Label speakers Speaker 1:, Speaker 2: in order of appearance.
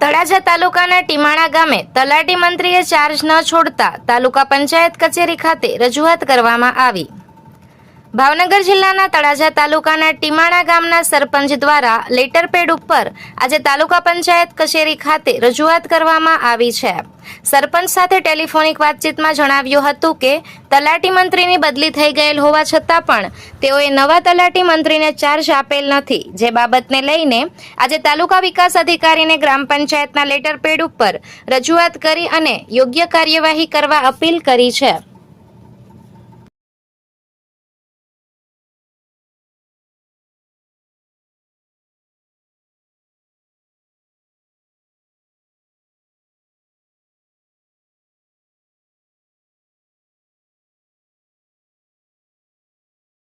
Speaker 1: તળાજા તાલુકાના ટીમાણા ગામે તલાટી મંત્રીએ ચાર્જ ન છોડતા તાલુકા પંચાયત કચેરી ખાતે રજૂઆત કરવામાં આવી. ભાવનગર જિલ્લાના તળાજા તાલુકાના ટીમાણા ગામના સરપંચ દ્વારા લેટર પેડ ઉપર આજે તાલુકા પંચાયત કચેરી ખાતે રજૂઆત કરવામાં આવી છે. સરપંચ સાથે ટેલિફોનિક વાતચીતમાં જણાવ્યું હતું કે, તલાટી મંત્રીની બદલી થઈ ગયેલ હોવા છતાં પણ તેઓએ નવા તલાટી મંત્રીને ચાર્જ આપેલ નથી. જે બાબતને લઈને આજે તાલુકા વિકાસ અધિકારીને ગ્રામ પંચાયતના લેટર પેડ ઉપર રજૂઆત કરી અને યોગ્ય કાર્યવાહી કરવા અપીલ કરી છે.